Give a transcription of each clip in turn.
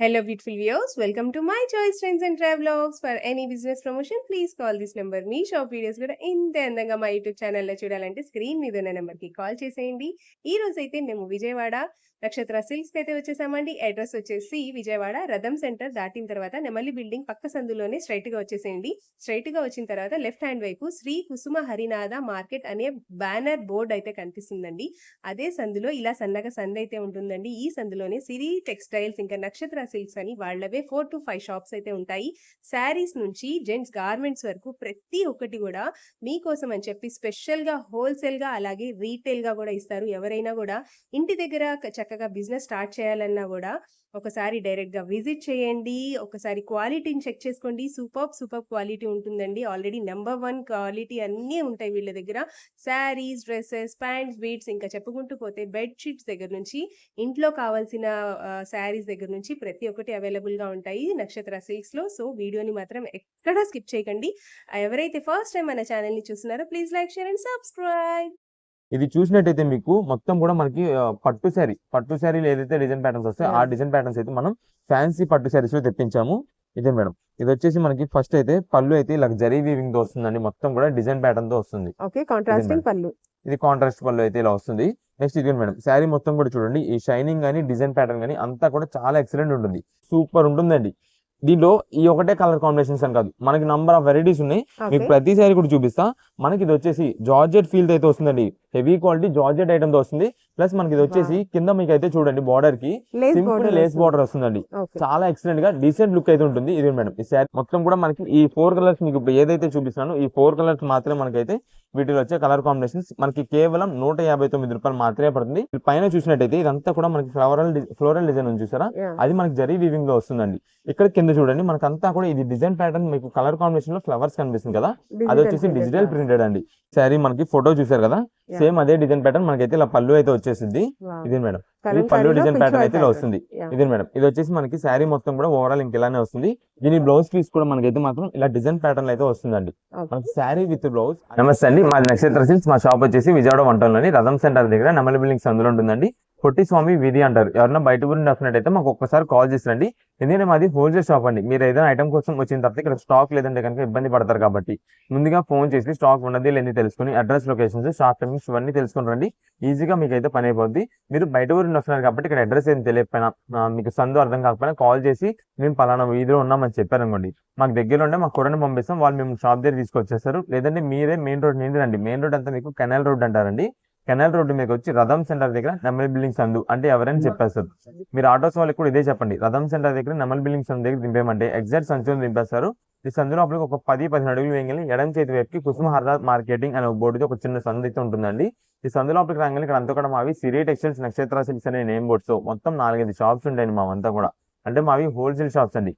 Hello beautiful views welcome to my choice friends and travels for any business promotion please call this number me shop videos కూడా ఇంత అందంగా మా YouTube ఛానల్లో చూడాలంటే screen మీద ఉన్న నెంబర్కి కాల్ చేసేయండి. ఈ రోజు అయితే మేము విజయవాడ నక్షత్ర సిల్క్స్ అయితే వచ్చేసామండి. అడ్రస్ వచ్చేసి విజయవాడ రథం సెంటర్ దాటిన తర్వాత నెమలి బిల్డింగ్ పక్క సందులోనే స్ట్రైట్గా వచ్చేసేయండి. స్ట్రైట్గా వచ్చిన తర్వాత లెఫ్ట్ హ్యాండ్ వైపు శ్రీ కుసుమ హరినాథ మార్కెట్ అనే బ్యానర్ బోర్డ్ అయితే కనిపిస్తుందండి. అదే సందులో ఇలా సన్నగా సందు అయితే ఉంటుందండి. ఈ సందులోనే సిరి టెక్స్టైల్స్ ఇంకా నక్షత్ర సిల్క్స్ అని వాళ్ళవే ఫోర్ టు ఫైవ్ షాప్స్ అయితే ఉంటాయి. శారీస్ నుంచి జెంట్స్ గార్మెంట్స్ వరకు ప్రతి ఒక్కటి కూడా మీకోసం అని చెప్పి స్పెషల్గా హోల్సేల్గా అలాగే రీటైల్గా కూడా ఇస్తారు. ఎవరైనా కూడా ఇంటి దగ్గర చక్కగా బిజినెస్ స్టార్ట్ చేయాలన్నా కూడా ఒకసారి డైరెక్ట్గా విజిట్ చేయండి ఒకసారి క్వాలిటీని చెక్ చేసుకోండి. సూపర్ సూపర్ క్వాలిటీ ఉంటుందండి. ఆల్రెడీ నెంబర్ వన్ క్వాలిటీ అన్నీ ఉంటాయి వీళ్ళ దగ్గర. శారీస్ డ్రెస్సెస్ ప్యాంట్స్ బీట్స్ ఇంకా చెప్పుకుంటూ పోతే బెడ్షీట్స్ దగ్గర నుంచి ఇంట్లో కావాల్సిన శారీస్ దగ్గర నుంచి ప్రతి ఒక్కటి అవైలబుల్గా ఉంటాయి నక్షత్ర సిల్క్స్లో. సో వీడియోని మాత్రం ఎక్కడా స్కిప్ చేయకండి. ఎవరైతే ఫస్ట్ టైం మన ఛానల్ని చూస్తున్నారో please like share and subscribe. ఇది చూసినట్టయితే మీకు మొత్తం కూడా మనకి పట్టు శారీ పట్టు శారీలు ఏదైతే డిజైన్ ప్యాటర్న్స్ వస్తాయో ఆ. డిజైన్ ప్యాటర్న్స్ అయితే మనం ఫ్యాన్సీ పట్టు శారీస్లో తెప్పించాము. ఇదే మేడం. ఇది వచ్చేసి మనకి ఫస్ట్ అయితే పళ్ళు అయితే ఇలా జరీ వీవింగ్తో వస్తుందండి. మొత్తం కూడా డిజైన్ ప్యాటర్న్తో వస్తుంది. ఓకే కాంట్రాస్టింగ్ పళ్ళు. ఇది కాంట్రాస్ట్ పళ్ళు అయితే ఇలా వస్తుంది. నెక్స్ట్ ఇది మేడం. శారీ మొత్తం కూడా చూడండి. ఈ షైనింగ్ కానీ డిజైన్ ప్యాటర్న్ కానీ అంతా కూడా చాలా ఎక్సలెంట్ ఉంటుంది. సూపర్ ఉంటుందండి. దీంట్లో ఈ ఒకటే కలర్ కాంబినేషన్స్ అని కాదు. మనకి నంబర్ ఆఫ్ వెరైటీస్ ఉన్నాయి. మీకు ప్రతి సారీ కూడా చూపిస్తా. మనకి ఇది వచ్చేసి జార్జెట్ ఫీల్ అయితే వస్తుందండి. హెవీ క్వాలిటీ జార్జెట్ ఐటమ్తో వస్తుంది. ప్లస్ మనకి ఇది వచ్చేసి కింద మీకు అయితే చూడండి బార్డర్కి సింపుల్ లేస్ బార్డర్ వస్తుందండి. చాలా ఎక్సలెంట్గా డీసెంట్ లుక్ అయితే ఉంటుంది. ఇది మేడం ఈ శారీ మొత్తం కూడా మనకి ఈ ఫోర్ కలర్స్ మీకు ఏదైతే చూపిస్తున్నానో ఈ ఫోర్ కలర్స్ మాత్రమే మనకైతే వీటిలో వచ్చే కలర్ కాంబినేషన్స్ మనకి కేవలం నూట యాభై తొమ్మిది రూపాయలు మాత్రమే పడుతుంది. పైన చూసినట్టయితే ఇదంతా కూడా మనకి ఫ్లవరల్ ఫ్లోరల్ డిజైన్ ఉంది చూసారా? అది మనకి జరీ వీవింగ్లో వస్తుందండి. ఇక్కడ కింద చూడండి మనకంతా కూడా ఇది డిజైన్ ప్యాటర్న్ మీకు కలర్ కాంబినేషన్లో ఫ్లవర్స్ కనిపిస్తుంది కదా? అది వచ్చేసి డిజిటల్ ప్రింటెడ్ అండి. శారీ మనకి ఫోటో చూసారు కదా. సేమ్ అదే డిజైన్ ప్యాటర్న్ మనకైతే ఇలా పళ్ళు అయితే వచ్చేసింది ఇది మేడం? ఇది పళ్ళు డిజైన్ ప్యాటర్న్ అయితే ఇలా వస్తుంది. ఇది మేడం? ఇది వచ్చేసి మనకి శారీ మొత్తం కూడా ఓవరాల్ ఇంక ఇలానే వస్తుంది. దీని బ్లౌజ్ పీస్ కూడా మనకైతే మాత్రం ఇలా డిజైన్ ప్యాటర్న్ అయితే వస్తుందండి. మనకి శారీ విత్ బ్లౌజ్ నమస్తే అండి. మాది నక్షత్ర సిల్క్స్ మా షాప్ వచ్చేసి విజయవాడ వంటలోని రథం సెంటర్ దగ్గర నెమలి బిల్డింగ్స్ అందులో ఉంటుందండి. పొట్టి స్వామి వీధి అంటారు. ఎవరైనా బయట గురించి వస్తున్నట్టయితే మాకు ఒక్కసారి కాల్ చేసిరండి ఎందుకంటే మాది హోల్సేల్ షాప్ అండి. మీరు ఏదైనా ఐటమ్ కోసం వచ్చిన తర్వాత ఇక్కడ స్టాక్ లేదంటే కనుక ఇబ్బంది పడతారు కాబట్టి. ముందుగా ఫోన్ చేసి స్టాక్ ఉన్నది లేని తెలుసుకుని అడ్రస్ లొకేషన్స్ షాప్ టైమింగ్స్ ఇవన్నీ తెలుసుకుని రండి. ఈజీగా మీకు అయితే పని అయిపోద్ది. మీరు బయట ఊరిని వస్తున్నారు కాబట్టి ఇక్కడ అడ్రస్ ఏం తెలియకపోయినా మీకు సందు అర్థం కాకపోయినా కాల్ చేసి మేము పలానా వీధిలో ఉన్నామని చెప్పారనుకోండి. మాకు దగ్గర ఉంటే మాకు కూడా పంపిస్తాం. వాళ్ళు మేము షాప్ దగ్గర తీసుకొచ్చేస్తారు. లేదంటే మీరే మెయిన్ రోడ్ నుండి రండి మెయిన్ రోడ్ అంతా మీకు కెనాల్ రోడ్ అంటారండి. కెనాల్ రోడ్డు మీకు వచ్చి రథం సెంటర్ దగ్గర నెమల్ బిల్డింగ్ సందు అంటే ఎవరైనా చెప్పేస్తారు మీరు ఆటోస్ వాళ్ళకి కూడా ఇదే చెప్పండి. రథం సెంటర్ దగ్గర నెమల్ బిల్డింగ్ సందు దగ్గర దింపేమంటే ఎగ్జాక్ట్ సంచులను దింపేస్తారు. ఈ సందు లోపలికి ఒక పది పదిహేను అడుగులు వేయగలి ఎడం చేతి వైపుకి కుసుమ హర్రాత్ మార్కెటింగ్ అనే బోర్డుతో ఒక చిన్న సందు అయితే ఉంటుందండి. ఈ సందు లోపలికి రాగానే ఇక్కడ అంతా కూడా మావి సిరి టెక్స్టైల్స్ నక్షత్ర సిల్క్స్ అనే నేమ్ బోర్డ్స్. మొత్తం నాలుగైదు షాప్స్ ఉంటాయండి మావంతా కూడా. అంటే మావి హోల్సేల్ షాప్స్ అండి.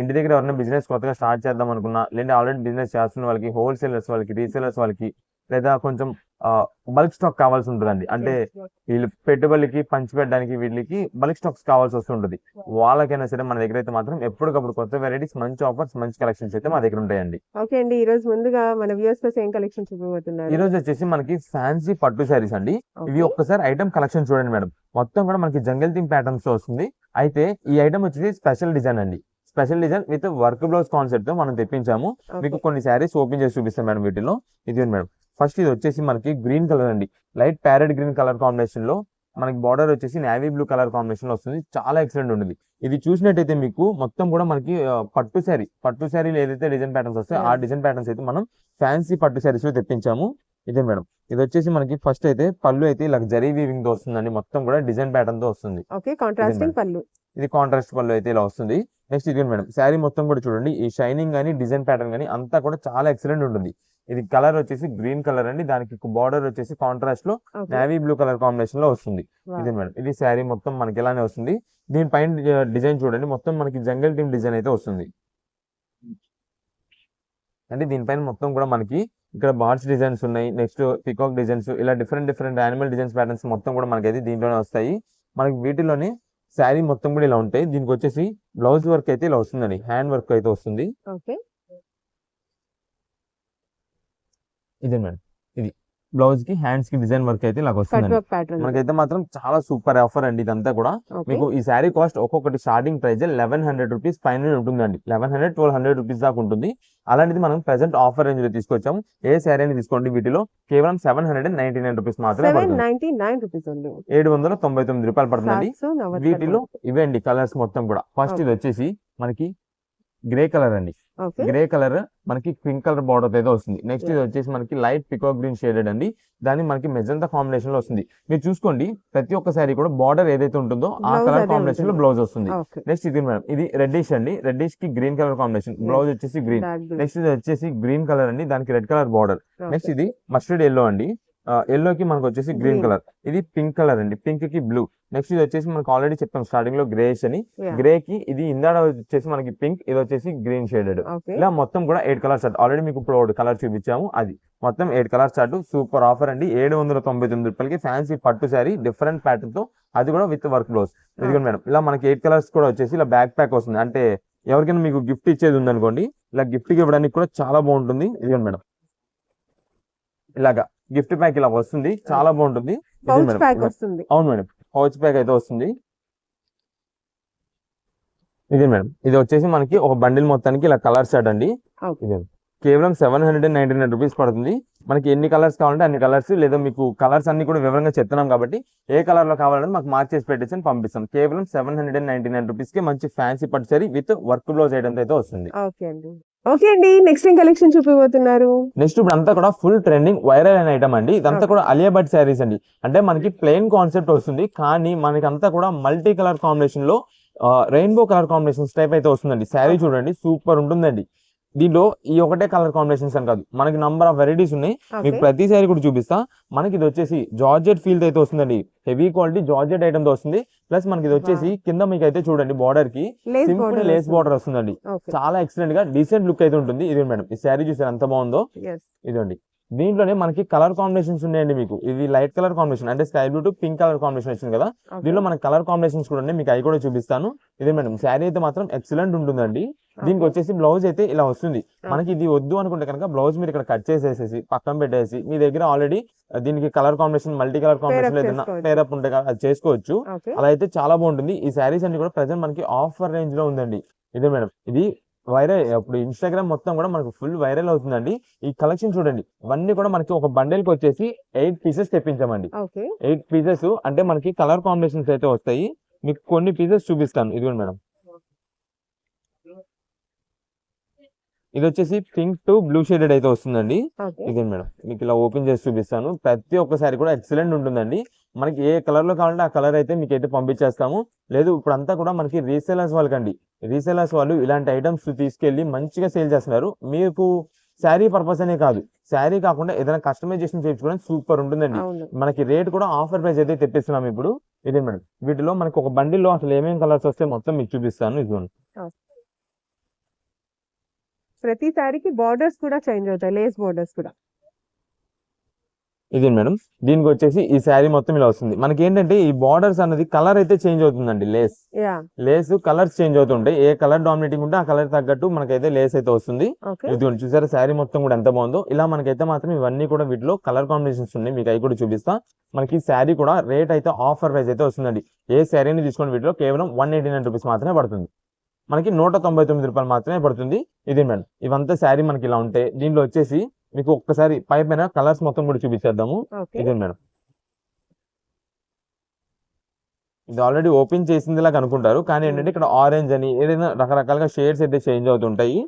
ఇంటి దగ్గర ఎవరైనా బిజినెస్ కొత్తగా స్టార్ట్ చేద్దాం అనుకున్నా లేదా ఆల్రెడీ బిజినెస్ చేస్తున్న వాళ్ళకి హోల్సేలర్స్ వాళ్ళకి రీసేలర్స్ వాళ్ళకి లేదా కొంచెం బల్క్ స్టాక్ కావాల్సి ఉంటుందండి. అంటే వీళ్ళు పెట్టుబడికి పంచిపెట్టడానికి వీళ్ళకి బల్క్ స్టాక్స్ కావాల్సి వస్తుంటుంది వాళ్ళకైనా సరే మన దగ్గర అయితే మాత్రం ఎప్పటికప్పుడు కొత్త వెరైటీస్ మంచి ఆఫర్స్ మంచి కలెక్షన్స్ అయితే మా దగ్గర ఉంటాయండి. ఓకే అండి. ఈ రోజు ముందుగా మన వ్యూస్ కోసం ఏం కలెక్షన్ చూపబోతున్నారు? ఈ రోజు వచ్చేసి మనకి ఫ్యాన్సీ పట్టు శారీస్ అండి. ఇవి ఒక్కసారి ఐటమ్ కలెక్షన్ చూడండి మేడం. మొత్తం కూడా మనకి జంగల్ థీమ్ ప్యాటర్న్స్తో వస్తుంది. అయితే ఈ ఐటమ్ వచ్చేసి స్పెషల్ డిజైన్ అండి. Special design with work blouse కాన్సెప్ట్తో మనం తెప్పించాము. మీకు కొన్ని శారీస్ ఓపెన్ చేసి చూపిస్తాం మేడం వీటిలో. ఇది మేడం. ఫస్ట్ ఇది వచ్చేసి మనకి గ్రీన్ కలర్ అండి. లైట్ ప్యారెట్ గ్రీన్ కలర్ కాంబినేషన్లో మనకి బార్డర్ వచ్చేసి నేవీ బ్లూ కలర్ కాంబినేషన్లో వస్తుంది. చాలా ఎక్సలెంట్ ఉంటుంది. ఇది చూసినట్టయితే మీకు మొత్తం కూడా మనకి పట్టు శారీ పట్టు శారీలు ఏదైతే డిజైన్ ప్యాటర్న్స్ వస్తాయో ఆ. డిజైన్ ప్యాటర్న్స్ అయితే మనం ఫ్యాన్సీ పట్టు శారీస్లో తెప్పించాము. ఇదే మేడం. ఇది వచ్చేసి మనకి ఫస్ట్ అయితే పళ్ళు అయితే ఇలా జరీ వీవింగ్తో వస్తుందండి. మొత్తం కూడా డిజైన్ ప్యాటర్న్తో వస్తుంది. ఓకే కాంట్రాస్టింగ్ పళ్ళు. ఇది కాంట్రాస్ట్ పళ్ళు అయితే ఇలా వస్తుంది. నెక్స్ట్ ఇది మేడం. శారీ మొత్తం కూడా చూడండి. ఈ షైనింగ్ కానీ డిజైన్ ప్యాటర్న్ కానీ అంతా కూడా చాలా ఎక్సలెంట్ ఉంటుంది. ఇది కలర్ వచ్చేసి గ్రీన్ కలర్ అండి. దానికి బార్డర్ వచ్చేసి కాంట్రాస్ట్లో నేవీ బ్లూ కలర్ కాంబినేషన్లో వస్తుంది. ఇది మేడం. ఇది శారీ మొత్తం మనకి ఇలానే వస్తుంది. దీనిపైన డిజైన్ చూడండి. మొత్తం మనకి జంగల్ టీమ్ డిజైన్ అయితే వస్తుంది. అంటే దీనిపైన మొత్తం కూడా మనకి ఇక్కడ బార్డ్స్ డిజైన్స్ ఉన్నాయి. నెక్స్ట్ పికాక్ డిజైన్స్ ఇలా different different animal designs patterns మొత్తం కూడా మనకైతే దీంట్లోనే వస్తాయి. మనకి వీటిలోనే శారీ మొత్తం కూడా ఇలా ఉంటాయి. దీనికి వచ్చేసి బ్లౌజ్ వర్క్ అయితే ఇలా వస్తుందండి. హ్యాండ్ వర్క్ అయితే వస్తుంది ఓకే ఇదే మేడం. ఇది బ్లౌజ్కి హ్యాండ్స్కి డిజైన్ వర్క్ అయితే ఇలా ప్యాటర్న్ మనకైతే మాత్రం చాలా సూపర్ ఆఫర్ అండి ఇదంతా కూడా. మీకు ఈ శారీ కాస్ట్ ఒక్కొక్కటి starting price eleven hundred rupees పైన ఉంటుందండి. Eleven hundred twelve hundred rupees దాకా ఉంటుంది. అలాంటిది మనం ప్రెసెంట్ ఆఫర్ రేంజ్లో తీసుకొచ్చాము. ఏ శారీ అని తీసుకోండి వీటిలో. కేవలం seven hundred and ninety nine rupees మాత్రమే పడుతుంది. ఏడు వందల తొంభై తొమ్మిది రూపాయలు పడుతుందండి. నవరత్న వీటిలో ఇవేండి కలర్స్ మొత్తం కూడా. ఫస్ట్ ఇది వచ్చేసి మనకి గ్రే కలర్ అండి. గ్రే కలర్ మనకి పింక్ కలర్ బార్డర్ అయితే వస్తుంది. నెక్స్ట్ ఇది వచ్చేసి మనకి లైట్ పికో గ్రీన్ షేడెడ్ అండి. దాన్ని మనకి మెజంతా కాంబినేషన్లో వస్తుంది. మీరు చూసుకోండి ప్రతి ఒక్క శారీ కూడా బార్డర్ ఏదైతే ఉంటుందో ఆ కలర్ కాంబినేషన్లో. బ్లౌజ్ వస్తుంది. నెక్స్ట్ ఇది మేడం ఇది రెడ్డిష్ అండి. రెడ్డిష్కి గ్రీన్ కలర్ కాంబినేషన్. బ్లౌజ్ వచ్చేసి గ్రీన్ నెక్స్ట్ ఇది వచ్చేసి గ్రీన్ కలర్ అండి. దానికి రెడ్ కలర్ బార్డర్ నెక్స్ట్ ఇది మస్టర్డ్ ఎల్లో అండి. ఎల్లో కి మనకు వచ్చేసి గ్రీన్. కలర్ ఇది పింక్ కలర్ అండి. పింక్కి బ్లూ నెక్స్ట్ ఇది వచ్చేసి మనకు ఆల్రెడీ చెప్పాం స్టార్టింగ్లో గ్రేష్ అని. గ్రే కి ఇది ఇందాడ వచ్చేసి మనకి పింక్ ఇది వచ్చేసి గ్రీన్ షేడెడ్ ఇలా మొత్తం కూడా ఎయిట్ కలర్ షర్ట్ ఆల్రెడీ మీకు ఇప్పుడు ఒకటి కలర్ చూపించాము అది. మొత్తం eight colour shirt super offer అండి. ఏడు వందల తొంభై తొమ్మిది రూపాయలకి ఫ్యాన్సీ పట్టు శారీ డిఫరెంట్ ప్యాటర్న్తో అది కూడా విత్ వర్క్ బ్లౌజ్ ఇదిగోండి మేడం ఇలా మనకి ఎయిట్ కలర్స్ కూడా వచ్చేసి ఇలా బ్యాక్ ప్యాక్ వస్తుంది. అంటే ఎవరికైనా మీకు గిఫ్ట్ ఇచ్చేది ఉందనుకోండి ఇలా గిఫ్ట్ ఇవ్వడానికి కూడా చాలా బాగుంటుంది. ఇదిగోండి మేడం. ఇలాగా. గిఫ్ట్ ప్యాక్ ఇలా వస్తుంది. చాలా బాగుంటుంది. అవును మేడం. పౌచ్ ప్యాక్ అయితే వస్తుంది. ఇది మేడం. ఇది వచ్చేసి మనకి ఒక బండిల్ మొత్తానికి ఇలా కలర్ షర్ట్ అండి. కేవలం seven hundred and ninety nine rupees పడుతుంది. మనకి ఎన్ని కలర్స్ కావాలంటే అన్ని కలర్స్ లేదా మీకు కలర్స్ అన్ని కూడా వివరంగా చెప్తున్నాం కాబట్టి ఏ కలర్లో కావాలంటే మాకు మార్క్ చేసి పెట్టేసి పంపిస్తాం. కేవలం seven hundred and ninety nine రూపీస్కి మంచి ఫ్యాన్సీ పట్టు sari with work blouse items అయితే వస్తుంది. ఓకే అండి నెక్స్ట్ ఏం కలెక్షన్ చూపిపోతున్నారు నెక్స్ట్ ఇప్పుడు అంతా కూడా ఫుల్ ట్రెండింగ్ వైరల్ అయిన ఐటమ్ అండి. ఇదంతా. కూడా అలియా భట్ శారీస్ అండి. అంటే మనకి ప్లెయిన్ కాన్సెప్ట్ వస్తుంది కానీ మనకి అంతా కూడా మల్టీ కలర్ కాంబినేషన్లో రెయిన్బో కలర్ కాంబినేషన్స్ టైప్ అయితే వస్తుందండి. శారీ చూడండి సూపర్ ఉంటుందండి. దీనిలో ఈ ఒకటే కలర్ కాంబినేషన్స్ అని కాదు. మనకి నంబర్ ఆఫ్ వెరైటీస్ ఉన్నాయి. మీకు ప్రతి శారీ కూడా చూపిస్తా. మనకి ఇది వచ్చేసి జార్జెట్ ఫీల్ అయితే వస్తుందండి. హెవీ క్వాలిటీ జార్జెట్ ఐటమ్తో వస్తుంది. ప్లస్ మనకి ఇది వచ్చేసి కింద మీకు అయితే చూడండి బార్డర్కి సింపుల్ లేస్ బార్డర్ వస్తుందండి. చాలా ఎక్సలెంట్గా డీసెంట్ లుక్ అయితే ఉంటుంది. ఇది మేడం. ఈ శారీ చూసారు ఎంత బాగుందో? ఇదండి దీంట్లోనే మనకి కలర్ కాంబినేషన్స్ ఉన్నాయండి మీకు. ఇది లైట్ కలర్ కాంబినేషన్ అంటే sky blue to pink colour combination వచ్చింది కదా. దీనిలో మనకి కలర్ కాంబినేషన్స్ కూడా ఉన్నాయి. మీకు అవి కూడా చూపిస్తాను. ఇదే మేడం శారీ అయితే మాత్రం ఎక్సలెంట్ ఉంటుందండి. దీనికి వచ్చేసి బ్లౌజ్ అయితే ఇలా వస్తుంది. మనకి ఇది వద్దు అనుకుంటే కనుక బ్లౌజ్ మీరు ఇక్కడ కట్ చేసేసేసి పక్కన పెట్టేసి మీ దగ్గర ఆల్రెడీ దీనికి colour combination multi colour combination ఏదైనా. పేరప్ ఉంటే అది చేసుకోవచ్చు. అలా అయితే చాలా బాగుంటుంది. ఈ శారీస్ అన్ని కూడా ప్రజెంట్ మనకి ఆఫర్ రేంజ్లో ఉందండి. ఇదే మేడం ఇది వైరల్ ఇప్పుడు ఇన్స్టాగ్రామ్ మొత్తం కూడా మనకు ఫుల్ వైరల్ అవుతుందండి. ఈ కలెక్షన్ చూడండి. ఇవన్నీ కూడా మనకి ఒక బండిల్కి వచ్చేసి ఎయిట్ పీసెస్ తెప్పించామండి. ఎయిట్ పీసెస్ అంటే మనకి కలర్ కాంబినేషన్స్ అయితే వస్తాయి. మీకు కొన్ని పీసెస్ చూపిస్తాను. ఇదిగోండి మేడం. ఇది వచ్చేసి పింక్ టు బ్లూ షేడెడ్ అయితే వస్తుందండి. ఇదే మేడం. మీకు ఇలా ఓపెన్ చేసి చూపిస్తాను. ప్రతి ఒక్కసారి కూడా ఎక్సలెంట్ ఉంటుందండి. మనకి ఏ కలర్లో కావాలంటే ఆ కలర్ అయితే మీకు అయితే పంపించేస్తాము. లేదు ఇప్పుడు అంతా కూడా మనకి రీసేలర్స్ వాళ్ళకండి. రీసేలర్స్ వాళ్ళు ఇలాంటి ఐటమ్స్ తీసుకెళ్ళి మంచిగా సేల్ చేస్తున్నారు. మీకు శారీ పర్పస్ అనే కాదు. శారీ కాకుండా ఏదైనా కస్టమైజేషన్ చేయించుకోవడానికి సూపర్ ఉంటుందండి. మనకి రేట్ కూడా ఆఫర్ ప్రైస్ అయితే తెప్పిస్తున్నాం ఇప్పుడు. ఇదే మేడం. వీటిలో మనకి ఒక బండిల్లో అసలు ఏమేమి కలర్స్ వస్తే మొత్తం మీకు చూపిస్తాను. ఇదిగోండి. ప్రతి సారీకి బార్డర్స్ కూడా చేంజ్ అవుతాయి. లేస్ బార్డర్స్ కూడా. ఇది మేడం. దీనికి వచ్చేసి ఈ శారీ మొత్తం ఇలా వస్తుంది. మనకి ఏంటంటే ఈ బార్డర్స్ అన్నది కలర్ అయితే చేంజ్ అవుతుందండి లేస్ లేస్ కలర్స్ చేంజ్ అవుతుంటాయి. ఏ కలర్ డామినేటింగ్ ఉంటే ఆ కలర్ తగ్గట్టు మనకైతే లేస్ అయితే వస్తుంది. ఇదిగోండి చూసారా శారీ మొత్తం కూడా ఎంత బాగుందో? ఇలా మనకైతే మాత్రం ఇవన్నీ కూడా వీటిలో కలర్ కాంబినేషన్స్ ఉన్నాయి. మీకు అవి కూడా చూపిస్తా. మనకి శారీ కూడా రేట్ అయితే ఆఫర్ ప్రైస్ అయితే వస్తుందండి. ఏ శారీని తీసుకోండి వీటిలో కేవలం వన్ ఎయిటీ నైన్ రూపీస్ మాత్రమే పడుతుంది. మనకి నూట తొంభై తొమ్మిది రూపాయలు మాత్రమే పడుతుంది. ఇది మేడం. ఇవంతా శారీ మనకి ఇలా ఉంటాయి దీనిలో వచ్చేసి మీకు ఒక్కసారి పై పైన కలర్స్ మొత్తం కూడా చూపించేద్దాము. ఇదే మేడం. ఇది ఆల్రెడీ ఓపెన్ చేసిందిలాగా అనుకుంటారు. కానీ ఏంటంటే ఇక్కడ ఆరెంజ్ అని ఏదైనా రకరకాలుగా షేడ్స్ అయితే చేంజ్ అవుతుంటాయి.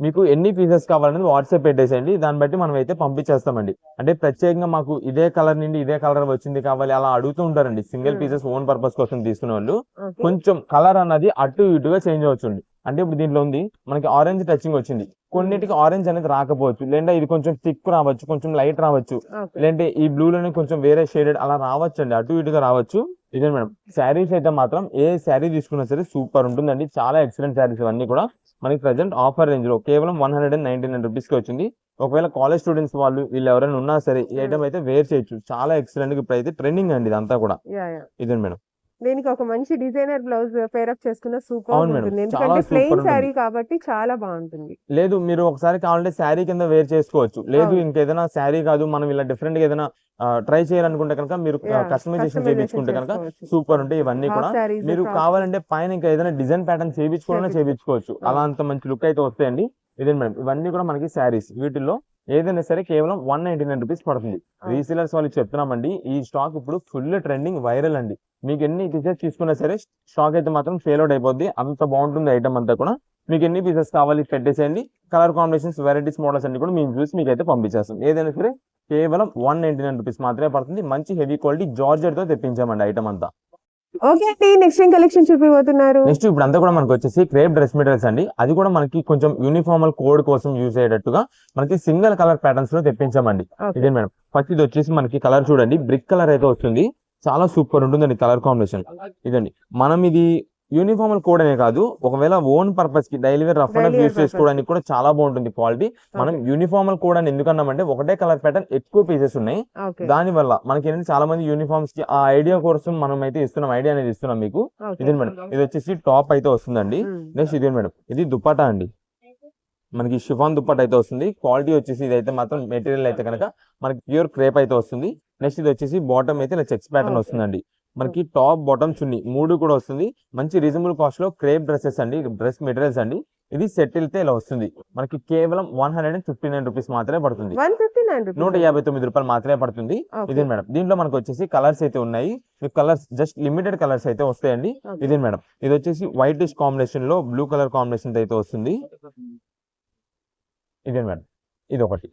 మీకు- ఎన్ని పీసెస్ కావాలనేది వాట్సాప్ పెట్టేసేయండి. దాన్ని బట్టి మనం అయితే పంపించేస్తామండి. అంటే ప్రత్యేకంగా మాకు ఇదే కలర్ నుండి ఇదే కలర్ వచ్చింది కావాలి అలా అడుగుతూ ఉంటారండి. సింగిల్. పీసెస్ ఓన్ పర్పస్ కోసం తీసుకునే వాళ్ళు. కొంచెం కలర్ అన్నది అటు ఇటుగా చేంజ్ అవుతుంది అంటే ఇప్పుడు దీంట్లో ఉంది మనకి ఆరెంజ్ టచింగ్ వచ్చింది. కొన్నిటికి ఆరెంజ్ అనేది రాకపోవచ్చు. లేదా ఇది కొంచెం థిక్ రావచ్చు కొంచెం లైట్ రావచ్చు. లేదంటే ఈ బ్లూ లోనే కొంచెం వేరే షేడెడ్ అలా రావచ్చు అండి అటు ఇటుగా రావచ్చు. ఇదే మేడం. శారీస్ అయితే మాత్రం ఏ శారీ తీసుకున్నా సరే సూపర్ ఉంటుందండి. చాలా ఎక్సలెంట్ శారీస్ ఇవన్నీ కూడా. మనకి ప్రజెంట్ ఆఫర్ రేంజ్లో కేవలం one hundred and ninety nine రూపీస్కి వచ్చింది. ఒకవేళ కాలేజ్ స్టూడెంట్స్ వాళ్ళు వీళ్ళు ఎవరైనా ఉన్నా సరే ఈ ఐటమ్ అయితే వేర్ చేయొచ్చు. చాలా ఎక్సలెంట్ ఇప్పుడు అయితే ట్రెండింగ్ అండి ఇదంతా కూడా. ఇదే మేడం. దీనికి ఒక మంచి డిజైనర్ బ్లౌజ్ పేర్ అప్ చేసుకున్న సూపర్. ఉంటుంది ఎందుకంటే ప్లెయిన్. శారీ కాబట్టి చాలా బాగుంటుంది లేదు మీరు ఒకసారి కావాలంటే శారీ కింద వేర్ చేసుకోవచ్చు లేదు. ఇంకేదైనా శారీ కాదు మనం ఇలా డిఫరెంట్గా ఏదైనా ట్రై చేయాలనుకుంటే కనుక మీరు కస్టమైజేషన్ చేయించుకుంటే కనుక. సూపర్ ఉంటాయి ఇవన్నీ కూడా మీరు కావాలంటే పైన ఇంకా ఏదైనా డిజైన్ ప్యాటర్న్ చేయించుకోవాలన్నా చేయించుకోవచ్చు అలా అంత మంచి లుక్ అయితే వస్తాయండి ఇదే మేడం ఇవన్నీ కూడా మనకి శారీస్ వీటిల్లో ఏదైనా సరే కేవలం వన్ నైన్టీ నైన్ రూపీస్ పడుతుంది. రీసేలర్స్ వాళ్ళకి చెప్తున్నామండి ఈ స్టాక్ ఇప్పుడు ఫుల్ ట్రెండింగ్ వైరల్ అండి. మీకు ఎన్ని పీసెస్ తీసుకున్నా సరే స్టాక్ అయితే మాత్రం సేల్ అవుట్ అయిపోద్ది. అంత బాగుంటుంది ఐటమ్ అంతా కూడా. మీకు ఎన్ని పీసెస్ కావాలి పెట్టేసేయండి. కలర్ కాంబినేషన్స్ వెరైటీస్ మోడల్స్ అన్ని కూడా మేము చూసి మీకు అయితే పంపించేస్తాం. ఏదైనా సరే కేవలం వన్ నైన్టీ నైన్ రూపీస్ మాత్రమే పడుతుంది. మంచి హెవీ క్వాలిటీ జార్జెట్తో తెప్పించామండి ఐటమ్ అంతా. ఓకే అండి నెక్స్ట్ ఏం కలెక్షన్ చూపిపోతున్నారు నెక్స్ట్ ఇప్పుడు అంతా కూడా మనకి వచ్చేసి క్రేప్ డ్రెస్ మెటీరియల్స్ అండి. అది కూడా మనకి కొంచెం యూనిఫార్మల్ కోడ్ కోసం యూజ్ అయ్యేటట్టుగా మనకి సింగిల్ కలర్ ప్యాటర్న్స్లో తెప్పించామండి. ఇదే మేడం. ఫస్ట్ ఇది వచ్చేసి మనకి కలర్ చూడండి. బ్రిక్ కలర్ అయితే వస్తుంది. చాలా సూపర్ ఉంటుందండి కలర్ కాంబినేషన్ ఇదండి. మనం ఇది యూనిఫార్మల్ కోడ్ అనే కాదు ఒకవేళ ఓన్ పర్పస్కి daily wear rough and use చేసుకోవడానికి కూడా చాలా బాగుంటుంది క్వాలిటీ. మనం యూనిఫార్మల్ కోడ్ అని ఎందుకు అన్నామంటే ఒకటే కలర్ ప్యాటర్న్ ఎక్కువ పీసెస్ ఉన్నాయి. దాని వల్ల మనకి ఏంటంటే చాలా మంది యూనిఫామ్స్కి ఆ ఐడియా కోసం మనం అయితే ఇస్తున్నాం ఐడియా అనేది ఇస్తున్నాం మీకు. ఇదే మేడం? ఇది వచ్చేసి టాప్ అయితే వస్తుందండి. నెక్స్ట్ ఇదే మేడం? ఇది దుప్పటా అండి. మనకి షిఫాన్ దుప్పట అయితే వస్తుంది. క్వాలిటీ వచ్చేసి ఇది అయితే మాత్రం మెటీరియల్ అయితే కనుక మనకి ప్యూర్ క్రేప్ అయితే వస్తుంది. నెక్స్ట్ ఇది వచ్చేసి బాటమ్ అయితే ఇలా చెక్స్ ప్యాటర్న్. వస్తుందండి. మనకి టాప్ బాటమ్ చున్నీ మూడు కూడా వస్తుంది. మంచి రీజనబుల్ కాస్ట్లో క్రేప్ డ్రెస్సెస్ అండి డ్రెస్ మెటీరియల్స్ అండి. ఇది సెట్ వెళ్తే ఇలా వస్తుంది. మనకి కేవలం one hundred and fifty nine rupees మాత్రమే పడుతుంది. నూట యాభై తొమ్మిది రూపాయలు మాత్రమే పడుతుంది. ఇదే మేడం? దీంట్లో మనకు వచ్చేసి కలర్స్ అయితే ఉన్నాయి. మీకు కలర్స్ జస్ట్ లిమిటెడ్ కలర్స్ అయితే వస్తాయండి. ఇదే మేడం? ఇది వచ్చేసి వైట్ డిష్ కాంబినేషన్లో బ్లూ కలర్ కాంబినేషన్ అయితే వస్తుంది. ఇదే మేడం? ఇది ఒకటి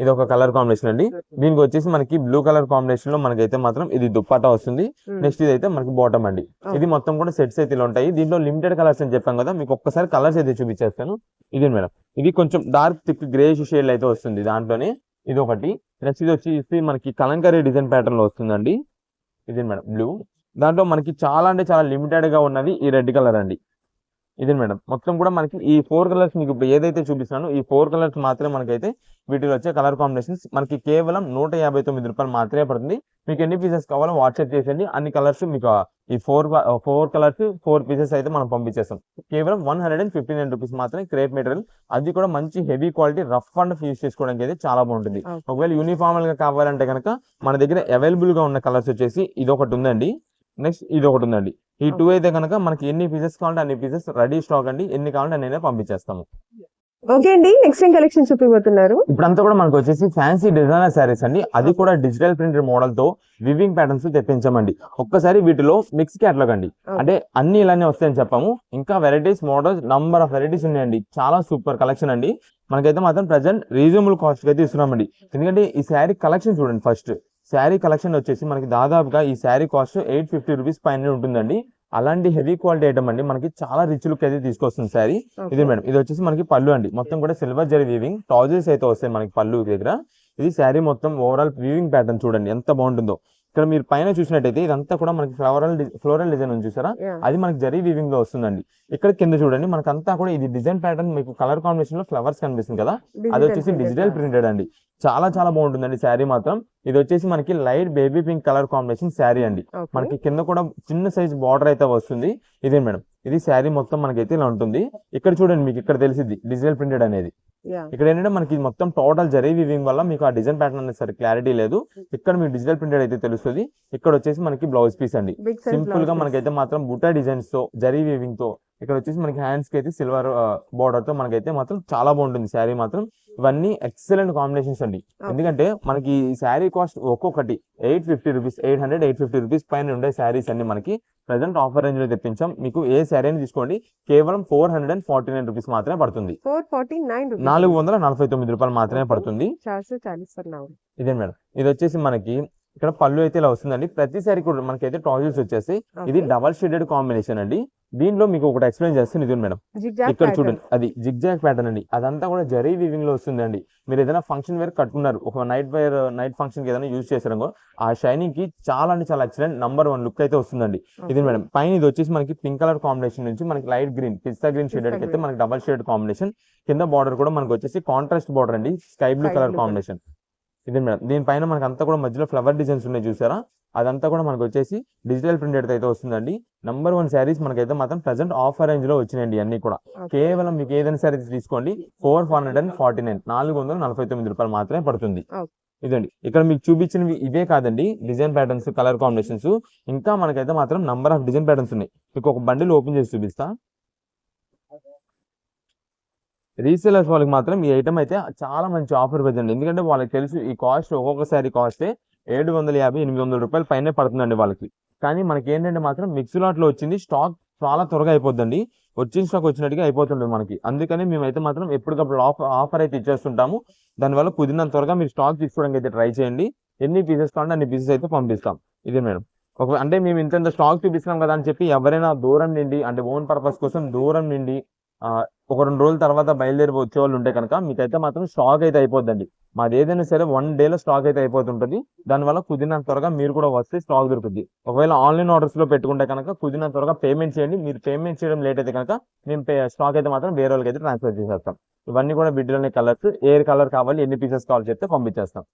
ఇది ఒక కలర్ కాంబినేషన్ అండి. దీనికి వచ్చేసి మనకి బ్లూ కలర్ కాంబినేషన్లో మనకైతే మాత్రం ఇది దుప్పటా వస్తుంది. నెక్స్ట్ ఇది అయితే మనకి బాటమ్ అండి. ఇది మొత్తం కూడా సెట్స్ అయితే ఇలా ఉంటాయి. దీంట్లో లిమిటెడ్ కలర్స్ అని చెప్పాం కదా మీకు ఒక్కసారి కలర్స్ అయితే చూపించేస్తాను. ఇది మేడం. ఇది కొంచెం డార్క్ థిక్ గ్రేష్ షేడ్ అయితే వస్తుంది దాంట్లోనే. ఇది ఒకటి నెక్స్ట్ ఇది వచ్చేసి మనకి కలంకరీ డిజైన్ ప్యాటర్న్లో వస్తుందండి. ఇది మేడం బ్లూ. దాంట్లో మనకి చాలా అంటే చాలా లిమిటెడ్గా ఉన్నది ఈ రెడ్ కలర్ అండి. ఇది మేడం. మొత్తం కూడా మనకి ఈ ఫోర్ కలర్స్ మీకు ఇప్పుడు ఏదైతే చూపిస్తున్నానో ఈ ఫోర్ కలర్స్ మాత్రమే మనకైతే వీటిలో వచ్చే కలర్ కాంబినేషన్స్ మనకి కేవలం నూట యాభై తొమ్మిది రూపాయలు మాత్రమే పడుతుంది. మీకు ఎన్ని పీసెస్ కావాలో వాట్సాప్ చేసేయండి. అన్ని కలర్స్ మీకు ఈ four four colours four pieces అయితే మనం పంపించేస్తాం. కేవలం one hundred and fifty nine rupees మాత్రమే క్రేప్ మెటీరియల్ అది కూడా మంచి heavy quality rough and use చేసుకోవడానికి అయితే చాలా బాగుంటుంది. ఒకవేళ యూనిఫార్మల్గా కావాలంటే కనుక మన దగ్గర అవైలబుల్గా ఉన్న కలర్స్ వచ్చేసి ఇది ఒకటి ఉందండి. నెక్స్ట్ ఇది ఒకటి ఉందండి. ఈ టూ అయితే కనుక మనకి ఎన్ని పీసెస్ కావాలంటే అన్ని పీసెస్ రెడీ స్టాక్ అండి. ఎన్ని కావాలంటే నేనే పంపించేస్తాము. ఓకే అండి. నెక్స్ట్ ఏం కలెక్షన్ చూపిపోతున్నారు ఇప్పుడంతా కూడా మనకు వచ్చేసి ఫ్యాన్సీ డిజైనర్ శారీస్ అండి. అది కూడా డిజిటల్ ప్రింటెడ్ మోడల్తో వివింగ్ ప్యాటర్న్స్ తెప్పించామండి. ఒక్కసారి వీటిలో మిక్స్ క్యాటలాగ్ అండి. అంటే అన్ని ఇలానే వస్తాయని చెప్పాము. ఇంకా varieties models number of varieties ఉన్నాయండి. చాలా సూపర్ కలెక్షన్ అండి. మనకైతే మాత్రం ప్రజెంట్ రీజనబుల్ కాస్ట్ అయితే ఇస్తున్నామండి. ఎందుకంటే ఈ శారీ కలెక్షన్ చూడండి ఫస్ట్ శారీ కలెక్షన్ వచ్చేసి మనకి దాదాపుగా ఈ sari cost eight fifty rupees పైన ఉంటుందండి. అలాంటి హెవీ క్వాలిటీ ఐటమ్ అండి. మనకి చాలా రిచ్ లుక్ అయితే తీసుకొస్తుంది శారీ. ఇది మేడం ఇది వచ్చేసి మనకి పళ్ళు అండి. మొత్తం కూడా సిల్వర్ జరీ వీవింగ్ ట్రౌజర్స్ అయితే వస్తాయి మనకి పళ్ళు దగ్గర. ఇది శారీ మొత్తం ఓవరాల్ వీవింగ్ ప్యాటర్న్ చూడండి ఎంత బాగుంటుందో. ఇక్కడ మీరు పైన చూసినట్టయితే ఇదంతా కూడా మనకి ఫ్లవరల్ ఫ్లోరల్ డిజైన్ ఉంది చూసారా? అది మనకి జరీ వీవింగ్లో వస్తుందండి. ఇక్కడ కింద చూడండి మనకంతా కూడా ఇది డిజైన్ ప్యాటర్న్ మీకు కలర్ కాంబినేషన్లో ఫ్లవర్స్ కనిపిస్తుంది కదా? అది వచ్చేసి డిజిటల్ ప్రింటెడ్ అండి. చాలా చాలా బాగుంటుందండి శారీ మాత్రం. ఇది వచ్చేసి మనకి light baby pink colour combination sari అండి. మనకి కింద కూడా చిన్న సైజ్ బార్డర్ అయితే వస్తుంది. ఇదే మేడం. ఇది శారీ మొత్తం మనకైతే ఇలా ఉంటుంది. ఇక్కడ చూడండి మీకు ఇక్కడ తెలిసింది డిజిటల్ ప్రింటెడ్ అనేది. ఇక్కడ ఏంటంటే మనకి మొత్తం టోటల్ జరీ వీవింగ్ వల్ల మీకు ఆ డిజైన్ ప్యాటర్న్ అనేది సరే క్లారిటీ లేదు. ఇక్కడ మీకు డిజిటల్ ప్రింటెడ్ అయితే తెలుస్తుంది. ఇక్కడ వచ్చేసి మనకి బ్లౌజ్ పీస్ అండి. సింపుల్గా మనకైతే మాత్రం బుటా డిజైన్స్తో జరీ వీవింగ్తో ఇక్కడ వచ్చేసి మనకి హ్యాండ్స్కి అయితే సిల్వర్ బార్డర్తో మనకైతే మాత్రం చాలా బాగుంటుంది శారీ మాత్రం. ఇవన్నీ ఎక్సలెంట్ కాంబినేషన్స్ అండి. ఎందుకంటే మనకి ఈ శారీ కాస్ట్ ఒక్కొక్కటి eight fifty rupees eight hundred eight fifty rupees పైన ఉండే శారీస్ అన్ని మనకి ప్రజెంట్ ఆఫర్ రేంజ్లో తెప్పించాం. మీకు ఏ శారీ అని తీసుకోండి కేవలం four hundred and forty nine rupees మాత్రమే పడుతుంది. నాలుగు వందల నలభై తొమ్మిది రూపాయలు మాత్రమే పడుతుంది. ఇదే మేడం. ఇది వచ్చేసి మనకి ఇక్కడ పళ్ళు అయితే ఇలా వస్తుందండి. ప్రతి సారీ కూడా మనకైతే ట్రాజర్స్ వచ్చేసి ఇది డబల్ షేడెడ్ కాంబినేషన్ అండి. దీనిలో మీకు ఒకటి ఎక్స్ప్లెయిన్ చేస్తాను ఇది మేడం. ఇక్కడ చూడండి అది జిగ్జాగ్ ప్యాటర్న్ అండి. అదంతా కూడా జరీ వీవింగ్లో వస్తుందండి. మీరు ఏదైనా ఫంక్షన్ వేర్ కట్టుకున్నారు ఒక నైట్ వేర్ నైట్ ఫంక్షన్కి ఏదైనా యూజ్ చేసారో ఆ షైనింగ్కి చాలా అంటే చాలా ఎక్సలెంట్ నంబర్ వన్ లుక్ అయితే వస్తుందండి. ఇది మేడం పైన ఇది వచ్చేసి మనకి పింక్ కలర్ కాంబినేషన్ నుంచి మనకి light green pista green shaded అయితే. మనకి డబల్ షేడ్ కాంబినేషన్ కింద బార్డర్ కూడా మనకి వచ్చేసి కాంట్రాస్ట్ బార్డర్ అండి స్కై బ్లూ కలర్ కాంబినేషన్ ఇది మేడం దీనిపైన మనకి అంతా కూడా మధ్యలో ఫ్లవర్ డిజైన్స్ ఉన్నాయి చూసారా? అదంతా కూడా మనకు వచ్చేసి డిజిటల్ ప్రింటెడ్ అయితే వస్తుందండి. నంబర్ వన్ శారీస్ మనకైతే మాత్రం ప్రజెంట్ ఆఫర్ రేంజ్లో వచ్చినాయండి అన్ని కూడా. కేవలం మీకు ఏదైనా శారీస్ తీసుకోండి four hundred and forty nine. నాలుగు వందల నలభై తొమ్మిది రూపాయలు మాత్రమే పడుతుంది. ఇదండి. ఇక్కడ మీకు చూపించినవి ఇవే కాదండి డిజైన్ ప్యాటర్న్స్ కలర్ కాంబినేషన్స్. ఇంకా మనకైతే మాత్రం నంబర్ ఆఫ్ డిజైన్ ప్యాటర్న్స్ ఉన్నాయి. మీకు ఒక బండిల్ ఓపెన్ చేసి చూపిస్తా. రీసేలర్స్ వాళ్ళకి మాత్రం ఈ ఐటమ్ అయితే చాలా మంచి ఆఫర్ పెట్టండి. ఎందుకంటే వాళ్ళకి తెలుసు ఈ కాస్ట్ ఒక్కొక్క శారీ కాస్టే ఏడు వందల యాభై ఎనిమిది వందల రూపాయలు పైనే పడుతుందండి వాళ్ళకి. కానీ మనకి ఏంటంటే మాత్రం మిక్సీ లాట్లో వచ్చింది స్టాక్ చాలా త్వరగా అయిపోద్దండి. వచ్చిన స్టాక్ వచ్చినట్టుగా అయిపోతుంది మనకి. అందుకని మేమైతే మాత్రం ఎప్పటికప్పుడు ఆఫర్ ఆఫర్ అయితే ఇచ్చేస్తుంటాము. దానివల్ల కుదిరినంత త్వరగా మీరు స్టాక్ తీసుకోవడానికి అయితే ట్రై చేయండి. ఎన్ని పీసెస్ కావాలంటే అన్ని పీసెస్ అయితే పంపిస్తాం. ఇది మేడం. ఒక అంటే మేము ఇంత స్టాక్ చూపిస్తున్నాం కదా అని చెప్పి ఎవరైనా దూరం నుండి అంటే ఓన్ పర్పస్ కోసం దూరం నుండి ఒక రెండు రోజుల తర్వాత బయలుదేరి వచ్చే వాళ్ళు ఉంటే కనుక మీకైతే మాత్రం స్టాక్ అయితే అయిపోద్దండి. మాది ఏదైనా సరే వన్ డేలో స్టాక్ అయితే అయిపోతుంటుంది. దానివల్ల కుదిరినంత త్వరగా మీరు కూడా వస్తే స్టాక్ దొరుకుతుంది ఒకవేళ ఆన్లైన్ ఆర్డర్స్లో పెట్టుకుంటే కనుక కుదిరినంత త్వరగా పేమెంట్ చేయండి. మీరు పేమెంట్ చేయడం లేట్ అయితే కనుక మేము స్టాక్ అయితే మాత్రం వేరే వాళ్ళకి అయితే ట్రాన్స్ఫర్ చేసేస్తాం. ఇవన్నీ కూడా బిడ్డలోని కలర్స్ ఏ కలర్ కావాలి ఎన్ని పీసెస్ కావాలి చెప్తే పంపించేస్తాం.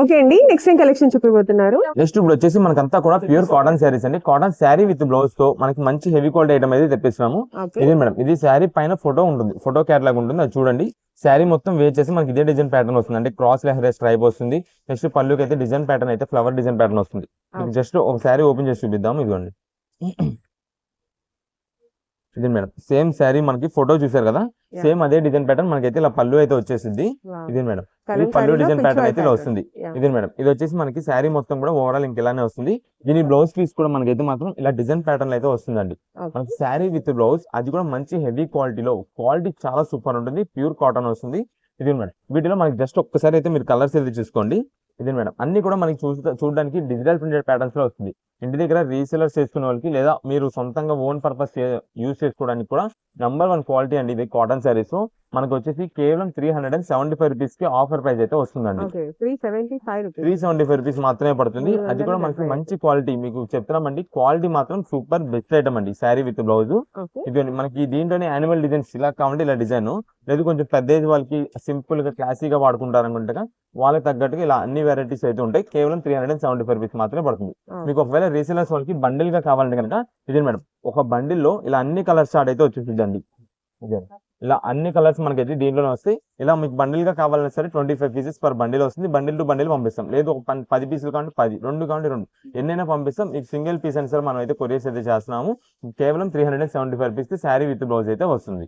ఓకే అండి నెక్స్ట్ ఏం కలెక్షన్ చూపిపోతున్నారు నెక్స్ట్ ఇప్పుడు వచ్చేసి మనకంతా కూడా ప్యూర్ కాటన్ శారీస్ అండి. కాటన్ శారీ విత్ బ్లౌజ్తో మనకి మంచి హెవీ క్వాలిటీ ఐటమ్ అయితే తెప్పిస్తున్నాము. ఇది మేడం ఇది శారీ పైన ఫోటో ఉంటుంది ఫోటో క్యాటలాగ్ ఉంటుంది అది చూడండి. శారీ మొత్తం వేర్ చేసి మనకి ఇదే డిజైన్ ప్యాటర్న్ వస్తుంది అంటే క్రాస్ లెహర్ స్ట్రైప్ వస్తుంది. నెక్స్ట్ పళ్ళుకి అయితే డిజైన్ ప్యాటర్న్ అయితే ఫ్లవర్ డిజైన్ ప్యాటర్న్ వస్తుంది. జస్ట్ ఒక శారీ ఓపెన్ చేసి చూపిద్దాం ఇదిగోండి. ఇది మేడం సేమ్ శారీ మనకి ఫోటో చూసారు కదా. సేమ్ అదే డిజైన్ ప్యాటర్న్ మనకైతే ఇలా పళ్ళు అయితే వచ్చేసింది. ఇది మేడం? ఇది పళ్ళు డిజైన్ ప్యాటర్న్ అయితే ఇలా వస్తుంది. ఇది మేడం? ఇది వచ్చేసి మనకి శారీ మొత్తం కూడా ఓవరాల్ ఇంక ఇలానే వస్తుంది. దీని బ్లౌజ్ పీస్ కూడా మనకైతే మాత్రం ఇలా డిజైన్ ప్యాటర్న్ అయితే వస్తుందండి. మనకి శారీ విత్ బ్లౌజ్ అది కూడా మంచి హెవీ క్వాలిటీలో క్వాలిటీ చాలా సూపర్ ఉంటుంది. ప్యూర్ కాటన్ వస్తుంది. ఇది మేడం? వీటిలో మనకి జస్ట్ ఒక్కసారి అయితే మీరు కలర్స్ అయితే చూసుకోండి. ఇది మేడం? అన్ని కూడా మనకి చూడడానికి డిజిటల్ ప్రింటెడ్ ప్యాటర్న్స్లో వస్తుంది. ఇంటి దగ్గర రీసెలర్స్ చేసుకునే వాళ్ళకి లేదా మీరు సొంతంగా ఓన్ పర్పస్ యూజ్ చేసుకోవడానికి కూడా నంబర్ వన్ క్వాలిటీ అండి ఇది కాటన్ శారీస్ మనకు వచ్చేసి కేవలం three hundred and seventy five రూపీస్కి ఆఫర్ ప్రైస్ అయితే వస్తుందండి. త్రీ సెవెంటీ ఫైవ్ రూపీస్ మాత్రమే పడుతుంది. అది కూడా మనకి మంచి క్వాలిటీ మీకు చెప్తున్నామండి. క్వాలిటీ మాత్రం సూపర్ బెస్ట్ ఐటమ్ అండి శారీ విత్ బ్లౌజ్ ఇది మనకి దీంట్లోనే యానిమల్ డిజైన్స్ ఇలా కావాలంటే ఇలా డిజైన్ లేదు కొంచెం పెద్ద ఏజ్ వాళ్ళకి సింపుల్గా క్లాసీగా వాడుకుంటారు అనుకుంటే వాళ్ళకి తగ్గట్టుగా ఇలా అన్ని వెరైటీస్ అయితే ఉంటాయి. కేవలం three hundred and seventy five rupees మాత్రమే పడుతుంది. మీకు ఒకవేళ రీసేలర్స్ వాళ్ళకి బండిల్గా కావాలంటే కనుక ఇది మేడం ఒక బండిల్లో ఇలా అన్ని కలర్స్ స్టార్ట్ అయితే వచ్చేసిందండి చూడండి. ఇలా అన్ని కలర్స్ మనకైతే దీంట్లోనే వస్తాయి. ఇలా మీకు బండిల్గా కావాలన్నా సరే twenty five pieces per bundle వస్తుంది. బండిల్ టు బండిల్ పంపిస్తాం. లేదు ఒక పది పీసులు కాబట్టి పది రెండు కాబట్టి రెండు. ఎన్నైనా పంపిస్తాం. మీకు సింగిల్ పీస్ అని సార్ మనం అయితే కొరియర్స్ అయితే చేస్తున్నాము. కేవలం three hundred and seventy five rupees sari with blouse అయితే వస్తుంది.